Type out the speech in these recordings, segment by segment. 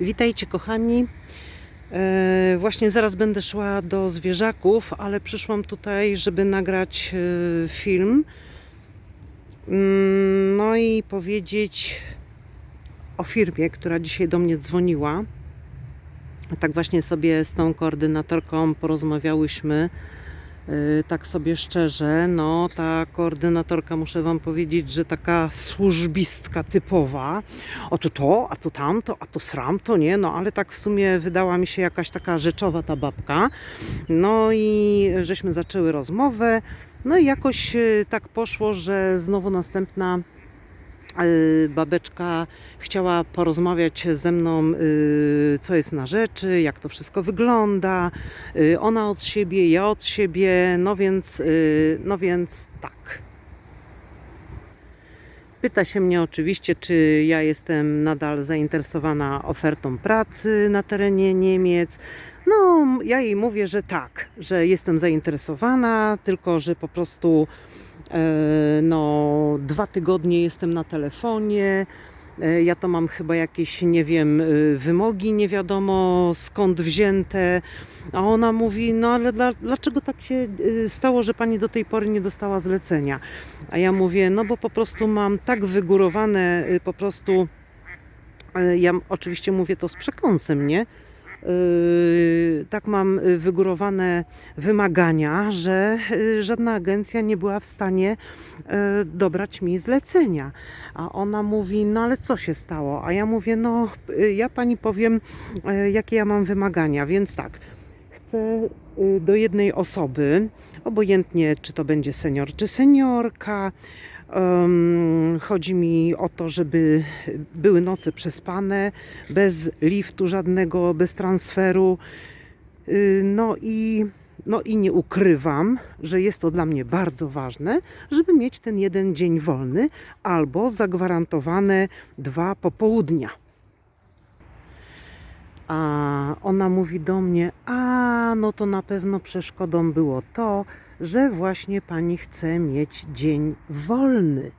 Witajcie kochani. E, właśnie zaraz będę szła do zwierzaków, ale przyszłam tutaj, żeby nagrać e, film. Mm, No i powiedzieć o firmie, która dzisiaj do mnie dzwoniła. Tak właśnie sobie z tą koordynatorką porozmawiałyśmy. Yy, Tak sobie szczerze, no ta koordynatorka, muszę Wam powiedzieć, że taka służbistka typowa. O to to, a to tamto, a to sram to nie, no ale tak w sumie wydała mi się jakaś taka rzeczowa ta babka. No i żeśmy zaczęły rozmowę. No i jakoś yy, tak poszło, że znowu następna babeczka chciała porozmawiać ze mną, yy, co jest na rzeczy, jak to wszystko wygląda. Yy, Ona od siebie, ja od siebie, no więc, no więc tak. Pyta się mnie oczywiście, czy ja jestem nadal zainteresowana ofertą pracy na terenie Niemiec. No, ja jej mówię, że tak, że jestem zainteresowana, tylko że po prostu no, dwa tygodnie jestem na telefonie. E, Ja to mam chyba jakieś, nie wiem, y, wymogi, nie wiadomo skąd wzięte. A ona mówi, no ale dla, dlaczego tak się stało, że pani do tej pory nie dostała zlecenia? A ja mówię, no bo po prostu mam tak wygórowane, po prostu, ja oczywiście mówię to z przekąsem, nie? Yy, tak mam wygórowane wymagania, że y, żadna agencja nie była w stanie y, dobrać mi zlecenia. A ona mówi, no ale co się stało? A ja mówię, no ja pani powiem, jakie ja mam wymagania, więc tak. Chcę do jednej osoby, obojętnie czy to będzie senior czy seniorka, Em, chodzi mi o to, żeby były noce przespane, bez liftu żadnego, bez transferu. Y, No i, no i nie ukrywam, że jest to dla mnie bardzo ważne, żeby mieć ten jeden dzień wolny albo zagwarantowane dwa popołudnia. A ona mówi do mnie: A, no to na pewno przeszkodą było to, że właśnie pani chce mieć dzień wolny.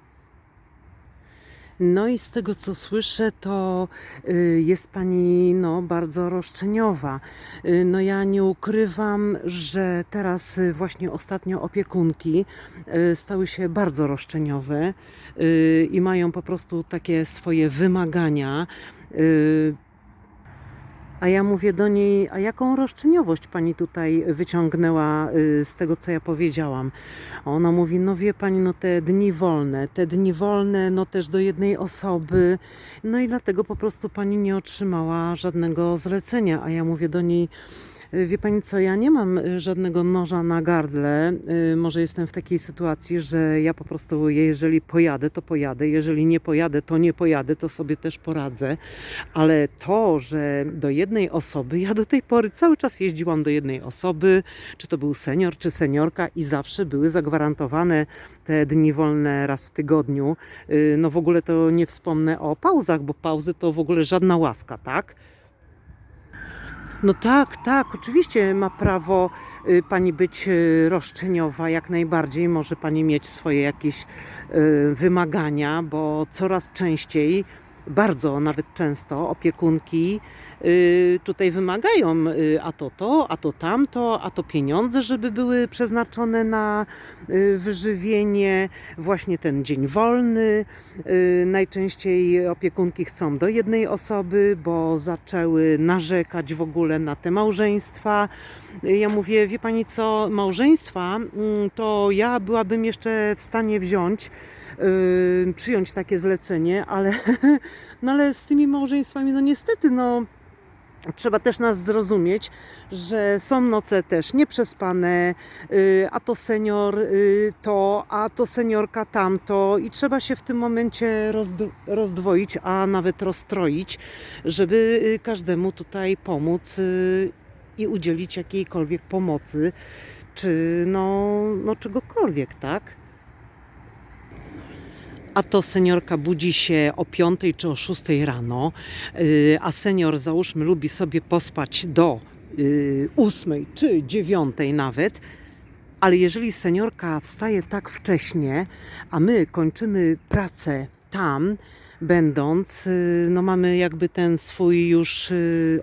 No i z tego co słyszę, to y, jest pani no, bardzo roszczeniowa. Y, No ja nie ukrywam, że teraz y, właśnie ostatnio opiekunki stały się bardzo roszczeniowe i mają po prostu takie swoje wymagania. A ja mówię do niej, a jaką roszczeniowość pani tutaj wyciągnęła y, z tego, co ja powiedziałam? A ona mówi, no wie pani, no te dni wolne, te dni wolne, no też do jednej osoby, no i dlatego po prostu pani nie otrzymała żadnego zlecenia. A ja mówię do niej, wie pani co, ja nie mam y, żadnego noża na gardle, y, może jestem w takiej sytuacji, że ja po prostu, jeżeli pojadę, to pojadę, jeżeli nie pojadę, to nie pojadę, to sobie też poradzę. Ale to, że do jednej osoby, ja do tej pory cały czas jeździłam do jednej osoby, czy to był senior, czy seniorka, i zawsze były zagwarantowane te dni wolne raz w tygodniu. Yy, No w ogóle to nie wspomnę o pauzach, bo pauzy to w ogóle żadna łaska, tak? No tak, tak, oczywiście ma prawo y, pani być y, roszczeniowa, jak najbardziej może pani mieć swoje jakieś y, wymagania, bo coraz częściej, bardzo nawet często opiekunki tutaj wymagają y, a to to, a to tamto, a to pieniądze, żeby były przeznaczone na y, wyżywienie, właśnie ten dzień wolny. Y, Najczęściej opiekunki chcą do jednej osoby, bo zaczęły narzekać w ogóle na te małżeństwa. Y, Ja mówię, wie pani co, małżeństwa, mm, to ja byłabym jeszcze w stanie wziąć, y, przyjąć takie zlecenie, ale, no ale z tymi małżeństwami, no niestety, no trzeba też nas zrozumieć, że są noce też nieprzespane, y, a to senior y, to, a to seniorka tamto i trzeba się w tym momencie rozdw- rozdwoić, a nawet rozstroić, żeby y, każdemu tutaj pomóc i udzielić jakiejkolwiek pomocy, czy no, no czegokolwiek, tak? A to seniorka budzi się o 5 czy o 6 rano, yy, a senior załóżmy lubi sobie pospać do yy, 8 czy 9 nawet. Ale jeżeli seniorka wstaje tak wcześnie, a my kończymy pracę tam, będąc, y, no mamy jakby ten swój już y,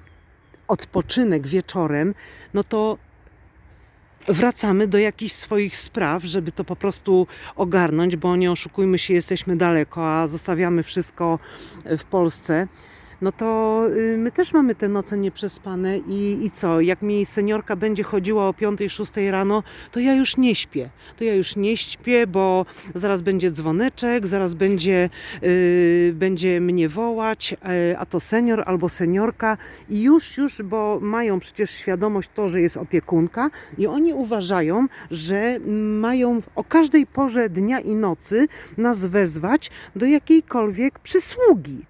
odpoczynek wieczorem, no to wracamy do jakichś swoich spraw, żeby to po prostu ogarnąć, bo nie oszukujmy się, jesteśmy daleko, a zostawiamy wszystko w Polsce. No to y, my też mamy te noce nieprzespane i, i co? Jak mi seniorka będzie chodziła o 5-6 rano, to ja już nie śpię. To ja już nie śpię, bo zaraz będzie dzwoneczek, zaraz będzie, y, będzie mnie wołać, e, a to senior albo seniorka i już, już, bo mają przecież świadomość to, że jest opiekunka i oni uważają, że mają o każdej porze dnia i nocy nas wezwać do jakiejkolwiek przysługi.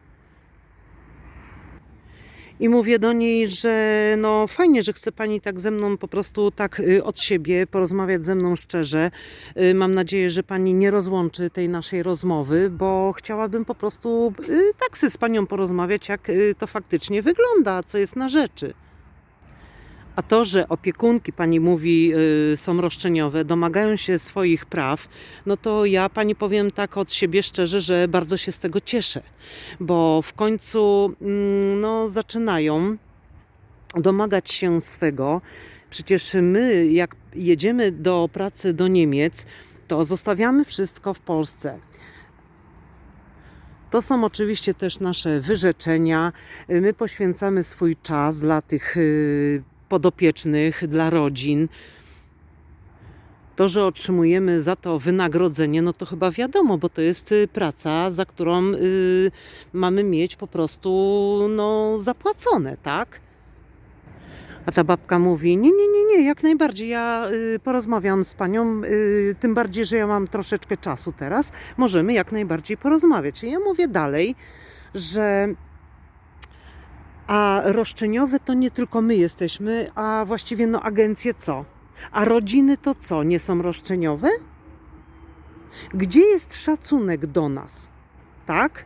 I mówię do niej, że no fajnie, że chce pani tak ze mną po prostu tak y, od siebie porozmawiać ze mną szczerze. Y, Mam nadzieję, że pani nie rozłączy tej naszej rozmowy, bo chciałabym po prostu y, tak z panią porozmawiać, jak to faktycznie wygląda, co jest na rzeczy. A to, że opiekunki, pani mówi, y, są roszczeniowe, domagają się swoich praw, no to ja pani powiem tak od siebie szczerze, że bardzo się z tego cieszę, bo w końcu mm, no, zaczynają domagać się swego. Przecież my, jak jedziemy do pracy do Niemiec, to zostawiamy wszystko w Polsce. To są oczywiście też nasze wyrzeczenia. My poświęcamy swój czas dla tych y, podopiecznych, dla rodzin. To, że otrzymujemy za to wynagrodzenie, no to chyba wiadomo, bo to jest y, praca, za którą y, mamy mieć po prostu no, zapłacone, tak? A ta babka mówi: Nie, nie, nie, nie, jak najbardziej. Ja y, porozmawiam z panią, y, tym bardziej, że ja mam troszeczkę czasu teraz. Możemy jak najbardziej porozmawiać. I ja mówię dalej, że a roszczeniowe to nie tylko my jesteśmy, a właściwie no agencje co? A rodziny to co? Nie są roszczeniowe? Gdzie jest szacunek do nas? Tak?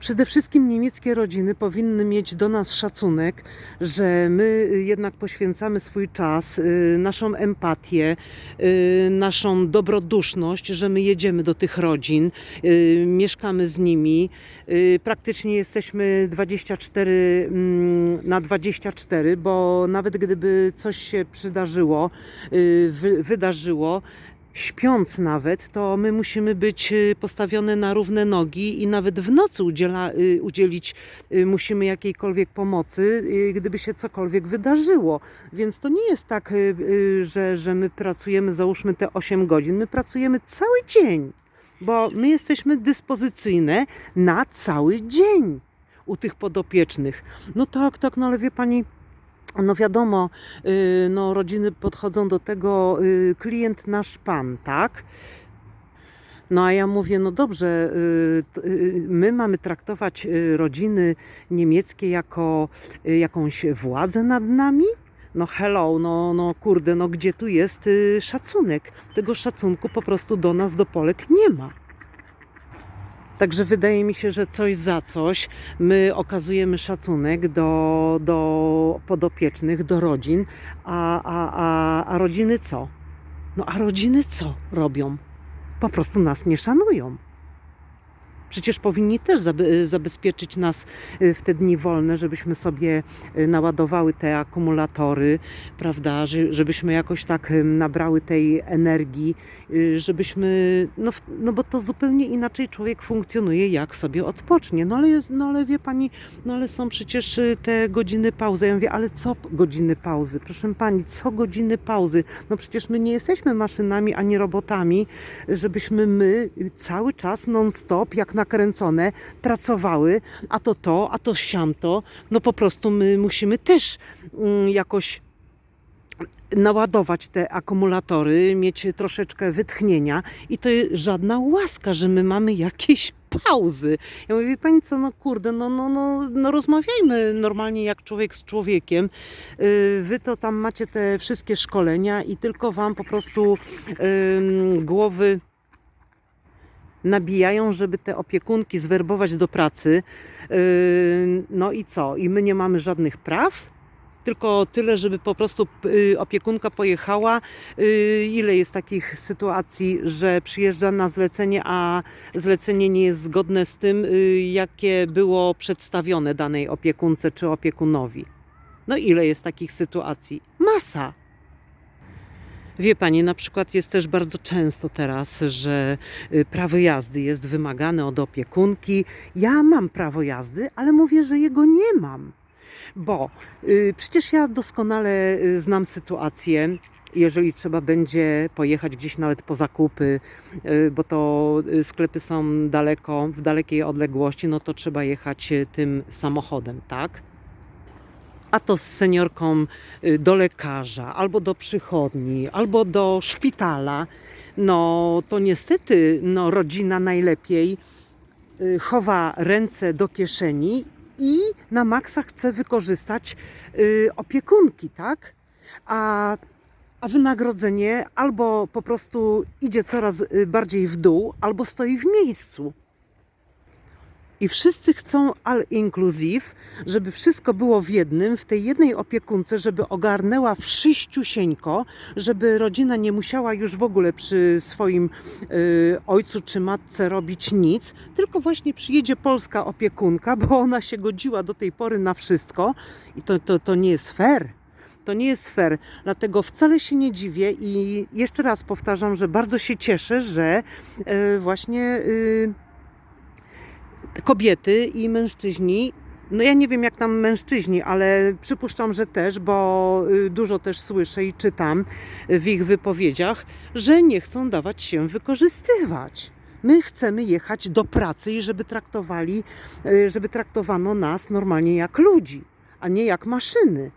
Przede wszystkim niemieckie rodziny powinny mieć do nas szacunek, że my jednak poświęcamy swój czas, y, naszą empatię, y, naszą dobroduszność, że my jedziemy do tych rodzin, y, mieszkamy z nimi. y, Praktycznie jesteśmy 24 mm, na 24, bo nawet gdyby coś się przydarzyło, y, wy- wydarzyło, śpiąc nawet, to my musimy być y, postawione na równe nogi i nawet w nocy udziela, y, udzielić y, musimy jakiejkolwiek pomocy, gdyby się cokolwiek wydarzyło. Więc to nie jest tak, że, że my pracujemy załóżmy te 8 godzin, my pracujemy cały dzień, bo my jesteśmy dyspozycyjne na cały dzień u tych podopiecznych. No tak, tak, no ale wie pani, no wiadomo, y, no rodziny podchodzą do tego, y, klient nasz pan, tak? No a ja mówię, no dobrze, y, my mamy traktować rodziny niemieckie jako jakąś władzę nad nami? No hello, no, no kurde, no gdzie tu jest szacunek? Tego szacunku po prostu do nas, do Polek nie ma. Także wydaje mi się, że coś za coś my okazujemy szacunek do, do podopiecznych, do rodzin, a, a, a, a rodziny co? No a rodziny co robią? Po prostu nas nie szanują. Przecież powinni też zaby, zabezpieczyć nas y, w te dni wolne, żebyśmy sobie y, naładowały te akumulatory, prawda, że- żebyśmy jakoś tak y, nabrały tej energii, y, żebyśmy, no, no bo to zupełnie inaczej człowiek funkcjonuje, jak sobie odpocznie. No ale, no ale wie pani, no ale są przecież y, te godziny pauzy. Ja mówię, ale co godziny pauzy? Proszę pani, co godziny pauzy? No przecież my nie jesteśmy maszynami ani robotami, żebyśmy my cały czas non-stop, jak nakręcone, pracowały, a to to, a to siamto. No po prostu my musimy też mm, jakoś naładować te akumulatory, mieć troszeczkę wytchnienia i to jest żadna łaska, że my mamy jakieś pauzy. Ja mówię, pani co, no kurde, no, no, no, no rozmawiajmy normalnie jak człowiek z człowiekiem. Yy, Wy to tam macie te wszystkie szkolenia i tylko wam po prostu ym, głowy nabijają, żeby te opiekunki zwerbować do pracy. Yy, No i co? I my nie mamy żadnych praw? tylko tyle, żeby po prostu y, opiekunka pojechała. Y, Ile jest takich sytuacji, że przyjeżdża na zlecenie, a zlecenie nie jest zgodne z tym, jakie było przedstawione danej opiekunce czy opiekunowi? No ile jest takich sytuacji? Masa. Wie pani, na przykład jest też bardzo często teraz, że y, prawo jazdy jest wymagane od opiekunki. Ja mam prawo jazdy, ale mówię, że jego nie mam. Bo y, przecież ja doskonale y, znam sytuację, jeżeli trzeba będzie pojechać gdzieś nawet po zakupy, bo to sklepy są daleko, w dalekiej odległości, no to trzeba jechać tym samochodem, tak? A to z seniorką y, do lekarza, albo do przychodni, albo do szpitala. No to niestety no, rodzina najlepiej y, chowa ręce do kieszeni i na maksa chce wykorzystać y, opiekunki, tak? A, a wynagrodzenie albo po prostu idzie coraz bardziej w dół, albo stoi w miejscu. I wszyscy chcą all inclusive, żeby wszystko było w jednym, w tej jednej opiekunce, żeby ogarnęła wszyściusieńko, żeby rodzina nie musiała już w ogóle przy swoim y, ojcu czy matce robić nic, tylko właśnie przyjedzie polska opiekunka, bo ona się godziła do tej pory na wszystko i to, to, to nie jest fair. To nie jest fair, dlatego wcale się nie dziwię i jeszcze raz powtarzam, że bardzo się cieszę, że y, właśnie y, kobiety i mężczyźni. No ja nie wiem jak tam mężczyźni, ale przypuszczam, że też, bo y, dużo też słyszę i czytam w ich wypowiedziach, że nie chcą dawać się wykorzystywać. My chcemy jechać do pracy i żeby traktowali, y, żeby traktowano nas normalnie jak ludzi, a nie jak maszyny.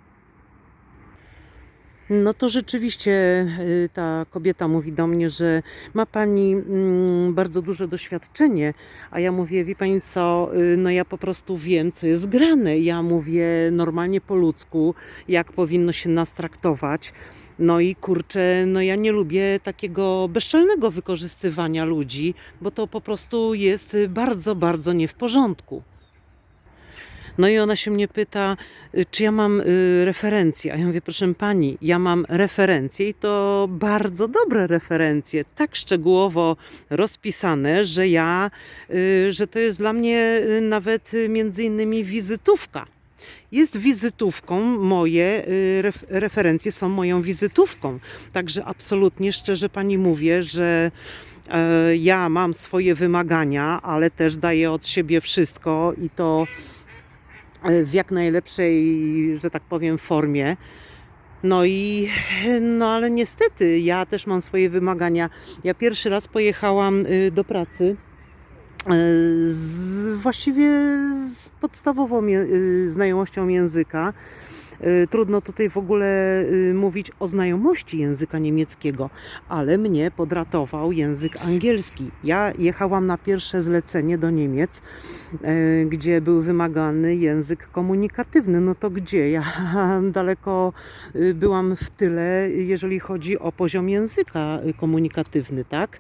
No to rzeczywiście y, ta kobieta mówi do mnie, że ma pani mm, bardzo duże doświadczenie, a ja mówię, wie pani co, y, no ja po prostu wiem, co jest grane. Ja mówię normalnie po ludzku, jak powinno się nas traktować. No i kurczę, no ja nie lubię takiego bezczelnego wykorzystywania ludzi, bo to po prostu jest bardzo, bardzo nie w porządku. No i ona się mnie pyta, y, czy ja mam y, referencje. A ja mówię, proszę pani, ja mam referencje i to bardzo dobre referencje, tak szczegółowo rozpisane, że ja, y, że to jest dla mnie nawet między innymi wizytówka. Jest wizytówką moje, ref, referencje są moją wizytówką. Także absolutnie szczerze pani mówię, że e, ja mam swoje wymagania, ale też daję od siebie wszystko i to w jak najlepszej, że tak powiem, formie. No i, no ale niestety, ja też mam swoje wymagania. Ja pierwszy raz pojechałam y, do pracy e, z, właściwie z podstawową y, znajomością języka. Y, Trudno tutaj w ogóle y, mówić o znajomości języka niemieckiego, ale mnie podratował język angielski. Ja jechałam na pierwsze zlecenie do Niemiec, e, gdzie był wymagany język komunikatywny. No to gdzie? Ja daleko y, byłam w tyle, jeżeli chodzi o poziom języka y, komunikatywny, tak?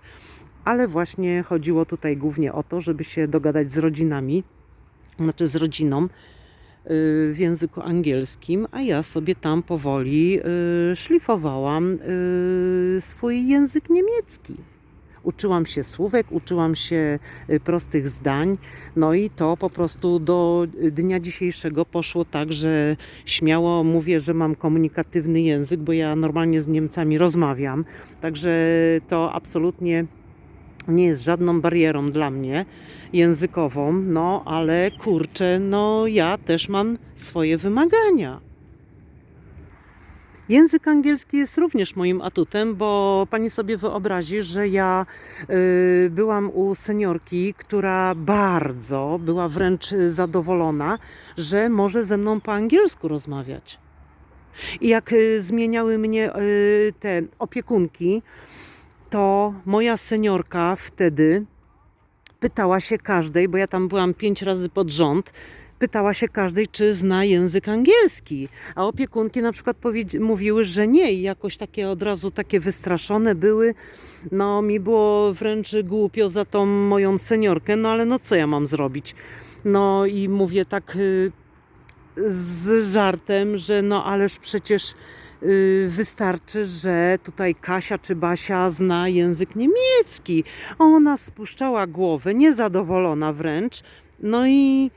Ale właśnie chodziło tutaj głównie o to, żeby się dogadać z rodzinami, znaczy z rodziną y, w języku angielskim, a ja sobie tam powoli y, szlifowałam y, swój język niemiecki. Uczyłam się słówek, uczyłam się y, prostych zdań, no i to po prostu do dnia dzisiejszego poszło tak, że śmiało mówię, że mam komunikatywny język, bo ja normalnie z Niemcami rozmawiam, także to absolutnie nie jest żadną barierą dla mnie językową, no ale kurczę, no ja też mam swoje wymagania. Język angielski jest również moim atutem, bo pani sobie wyobrazi, że ja y, byłam u seniorki, która bardzo była wręcz y, zadowolona, że może ze mną po angielsku rozmawiać. I jak y, zmieniały mnie y, te opiekunki, to moja seniorka wtedy pytała się każdej, bo ja tam byłam pięć razy pod rząd, pytała się każdej, czy zna język angielski. A opiekunki na przykład mówiły, że nie i jakoś takie od razu takie wystraszone były. No mi było wręcz głupio za tą moją seniorkę, no ale no co ja mam zrobić? No i mówię tak... y, z żartem, że no ależ przecież wystarczy, że tutaj Kasia czy Basia zna język niemiecki. Ona spuszczała głowę, niezadowolona wręcz, no i,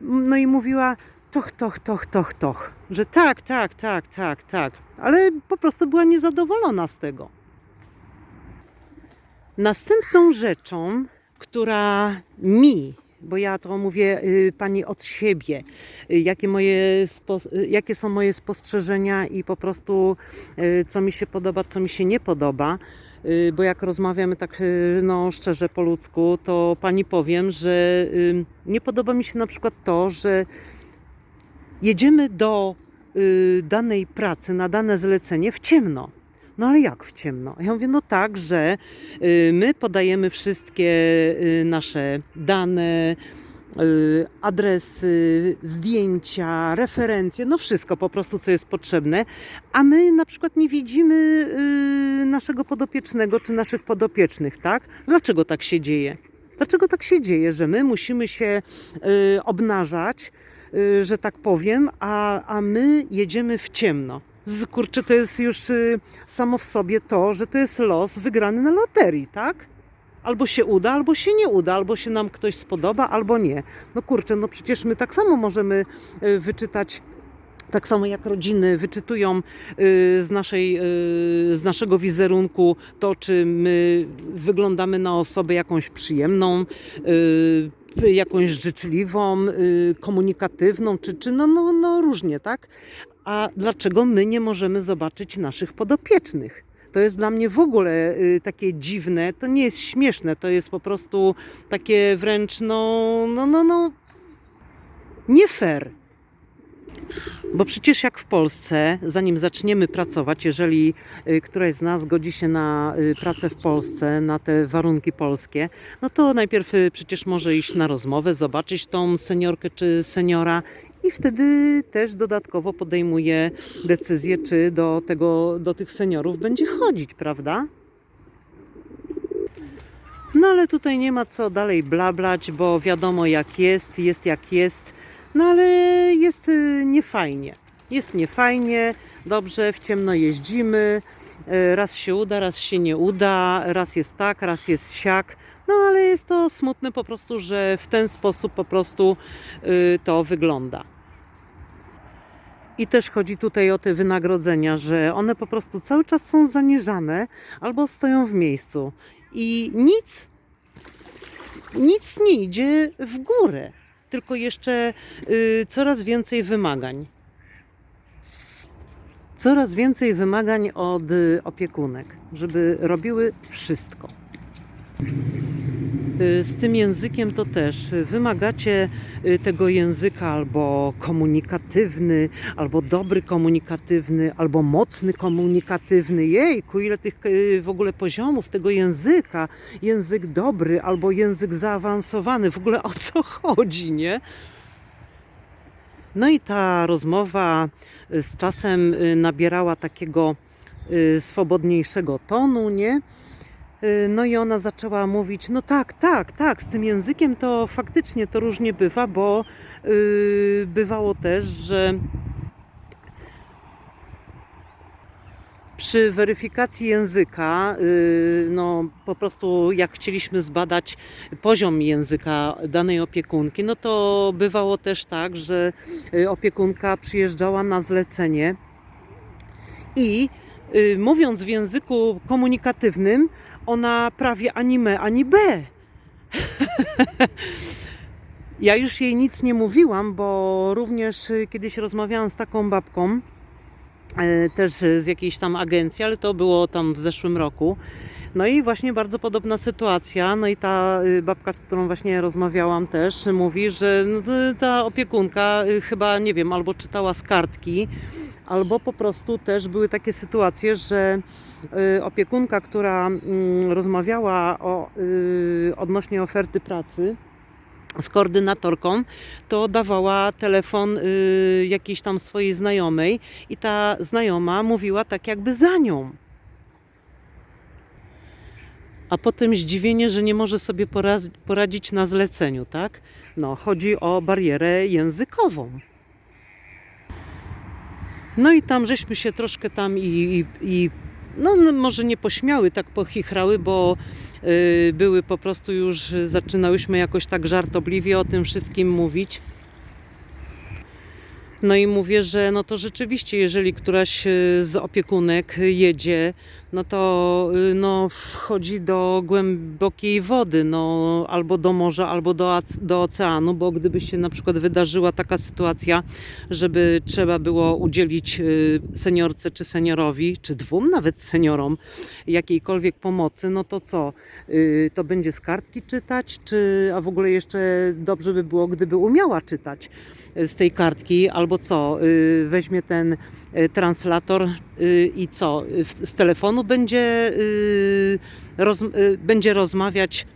no i mówiła toch, toch, toch, toch, toch, że tak, tak, tak, tak, tak, ale po prostu była niezadowolona z tego. Następną rzeczą, która mi, bo ja to mówię y, pani od siebie, y, jakie, moje y, jakie są moje spostrzeżenia i po prostu co mi się podoba, co mi się nie podoba. Bo jak rozmawiamy tak no, szczerze po ludzku, to pani powiem, że nie podoba mi się na przykład to, że jedziemy do danej pracy, na dane zlecenie w ciemno. No ale jak w ciemno? Ja mówię, no tak, że y, my podajemy wszystkie y, nasze dane, y, adresy, zdjęcia, referencje, no wszystko po prostu, co jest potrzebne, a my na przykład nie widzimy naszego podopiecznego czy naszych podopiecznych, tak? Dlaczego tak się dzieje? Dlaczego tak się dzieje, że my musimy się obnażać, że tak powiem, a, a my jedziemy w ciemno? Kurczę, to jest już y, samo w sobie to, że to jest los wygrany na loterii, tak? Albo się uda, albo się nie uda, albo się nam ktoś spodoba, albo nie. No kurczę, no przecież my tak samo możemy y, wyczytać tak samo jak rodziny wyczytują y, z, naszej, z naszego wizerunku to, czy my wyglądamy na osobę jakąś przyjemną, jakąś życzliwą, komunikatywną, czy, czy no, no, no różnie, tak? A dlaczego my nie możemy zobaczyć naszych podopiecznych? To jest dla mnie w ogóle y, takie dziwne, to nie jest śmieszne, to jest po prostu takie wręcz no, no, no, no nie fair. Bo przecież jak w Polsce, zanim zaczniemy pracować, jeżeli y, któraś z nas godzi się na y, pracę w Polsce, na te warunki polskie, no to najpierw przecież może iść na rozmowę, zobaczyć tą seniorkę czy seniora i wtedy też dodatkowo podejmuje decyzję, czy do, tego, do tych seniorów będzie chodzić, prawda? No ale tutaj nie ma co dalej blablać, bo wiadomo jak jest, jest jak jest. No ale jest y, niefajnie. Jest niefajnie, dobrze, w ciemno jeździmy. y, Raz się uda, raz się nie uda, raz jest tak, raz jest siak. No ale jest to smutne po prostu, że w ten sposób po prostu y, to wygląda. I też chodzi tutaj o te wynagrodzenia, że one po prostu cały czas są zaniżane albo stoją w miejscu. I nic, nic nie idzie w górę, tylko jeszcze y, coraz więcej wymagań. Coraz więcej wymagań od y, opiekunek, żeby robiły wszystko. Y, Z tym językiem to też y, wymagacie y, tego języka albo komunikatywny, albo dobry komunikatywny, albo mocny komunikatywny. Jejku, ile tych w ogóle poziomów tego języka. Język dobry albo język zaawansowany. W ogóle o co chodzi, nie? No i ta rozmowa z czasem nabierała takiego swobodniejszego tonu, nie? Y, No i ona zaczęła mówić, no tak, tak, tak, z tym językiem to faktycznie to różnie bywa, bo y, bywało też, że przy weryfikacji języka, y, no po prostu jak chcieliśmy zbadać poziom języka danej opiekunki, no to bywało też tak, że y, opiekunka przyjeżdżała na zlecenie i mówiąc w języku komunikatywnym, ona prawie ani me, ani b. ja już jej nic nie mówiłam, bo również y, kiedyś rozmawiałam z taką babką, e, też z jakiejś tam agencji, ale to było tam w zeszłym roku. No i właśnie bardzo podobna sytuacja. No i ta y, babka, z którą właśnie rozmawiałam też, mówi, że no, y, ta opiekunka y, chyba, nie wiem, albo czytała z kartki, albo po prostu też były takie sytuacje, że opiekunka, która mm, rozmawiała o, odnośnie oferty pracy, z koordynatorką, to dawała telefon y, jakiejś tam swojej znajomej i ta znajoma mówiła tak jakby za nią. A potem zdziwienie, że nie może sobie poradzić na zleceniu, tak? No, chodzi o barierę językową. No i tam żeśmy się troszkę tam i, i, i no no, może nie pośmiały, tak pochichrały, bo y, były po prostu już, zaczynałyśmy jakoś tak żartobliwie o tym wszystkim mówić. No i mówię, że no to rzeczywiście, jeżeli któraś y, z opiekunek jedzie, no to y, no, wchodzi do głębokiej wody, no, albo do morza, albo do, do oceanu, bo gdyby się na przykład wydarzyła taka sytuacja, żeby trzeba było udzielić y, seniorce czy seniorowi, czy dwóm nawet seniorom jakiejkolwiek pomocy, no to co? To będzie z kartki czytać, czy a w ogóle jeszcze dobrze by było, gdyby umiała czytać z tej kartki, albo co? Y, Weźmie ten y, translator y, i co? Z telefonu będzie, roz, będzie rozmawiać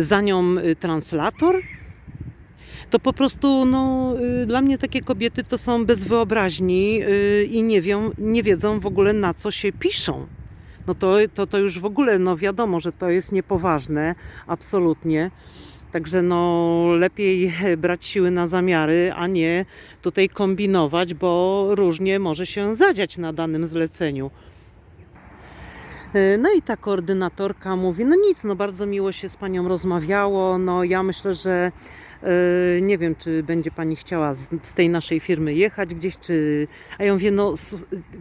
za nią translator? To po prostu, no, dla mnie takie kobiety to są bez wyobraźni i nie, wią, nie wiedzą w ogóle na co się piszą. No to, to, to już w ogóle, no wiadomo, że to jest niepoważne, absolutnie. Także no lepiej brać siły na zamiary, a nie tutaj kombinować, bo różnie może się zadziać na danym zleceniu. E, No i ta koordynatorka mówi, no nic, no bardzo miło się z panią rozmawiało, no ja myślę, że nie wiem, czy będzie pani chciała z, z tej naszej firmy jechać gdzieś, czy... A ja mówię, no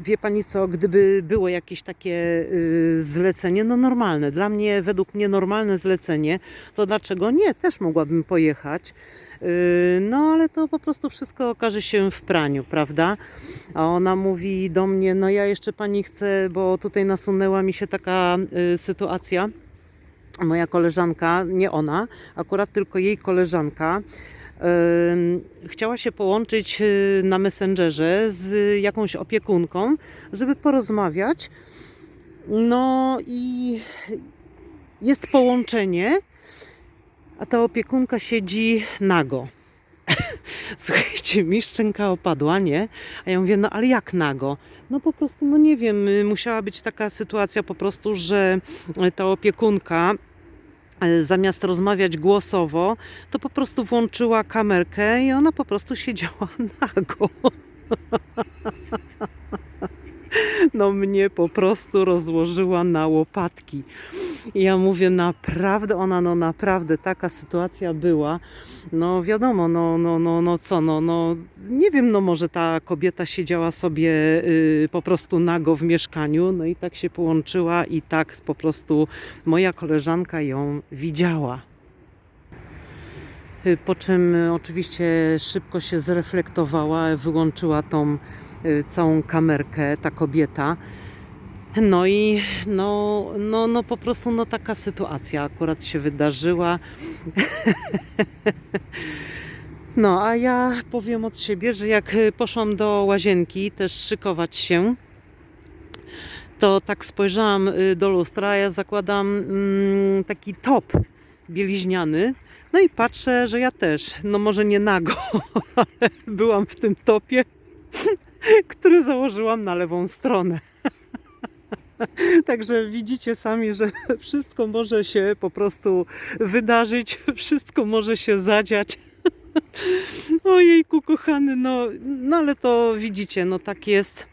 wie pani co, gdyby było jakieś takie y, zlecenie, no normalne, dla mnie, według mnie normalne zlecenie, to dlaczego nie? Też mogłabym pojechać. Y, No, ale to po prostu wszystko okaże się w praniu, prawda? A ona mówi do mnie: No, ja jeszcze pani chcę, bo tutaj nasunęła mi się taka y, sytuacja. Moja koleżanka, nie ona, akurat tylko jej koleżanka, chciała się połączyć y, na Messengerze z jakąś opiekunką, żeby porozmawiać. No i jest połączenie, a ta opiekunka siedzi nago. Słuchajcie, mi szczęka opadła, nie? A ja mówię, no ale jak nago? No po prostu, no nie wiem, y, musiała być taka sytuacja po prostu, że ta opiekunka zamiast rozmawiać głosowo, to po prostu włączyła kamerkę i ona po prostu siedziała nago. No mnie po prostu rozłożyła na łopatki. I ja mówię, naprawdę, ona, no naprawdę, taka sytuacja była. No wiadomo, no, no, no, no co, no, no, nie wiem, no może ta kobieta siedziała sobie y, po prostu nago w mieszkaniu, no i tak się połączyła i tak po prostu moja koleżanka ją widziała. Y, Po czym y, oczywiście szybko się zreflektowała, wyłączyła tą całą kamerkę, ta kobieta. No i no, no, no po prostu no taka sytuacja akurat się wydarzyła. No, a ja powiem od siebie, że jak y, poszłam do łazienki też szykować się, to tak spojrzałam y, do lustra, ja zakładam mm, taki top bieliźniany. No i patrzę, że ja też, no może nie nago, ale byłam w tym topie, który założyłam na lewą stronę. Także widzicie sami, że wszystko może się po prostu wydarzyć, wszystko może się zadziać. Ojejku, kochany, no, no ale to widzicie, no tak jest.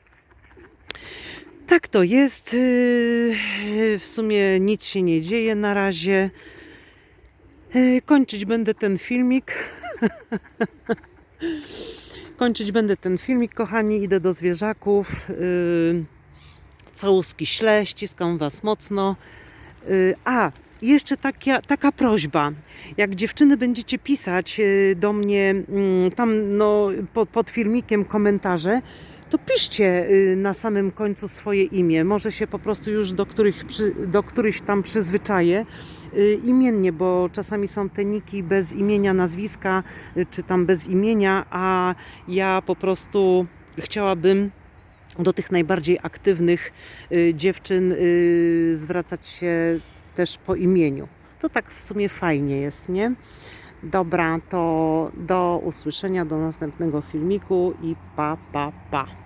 Tak to jest. Yy, W sumie nic się nie dzieje na razie. Yy, Kończyć będę ten filmik. Kończyć będę ten filmik, kochani. Idę do zwierzaków. Yy, Całuski śle, ściskam Was mocno. Yy, A, jeszcze taka, taka prośba. Jak dziewczyny będziecie pisać yy, do mnie mm, tam no, pod, pod filmikiem komentarze, to piszcie na samym końcu swoje imię. Może się po prostu już do, których, do którychś tam przyzwyczaję imiennie, bo czasami są te niki bez imienia, nazwiska, yy, czy tam bez imienia, a ja po prostu chciałabym do tych najbardziej aktywnych y, dziewczyn y, zwracać się też po imieniu. To tak w sumie fajnie jest, nie? Dobra, to do usłyszenia, do następnego filmiku i pa, pa, pa.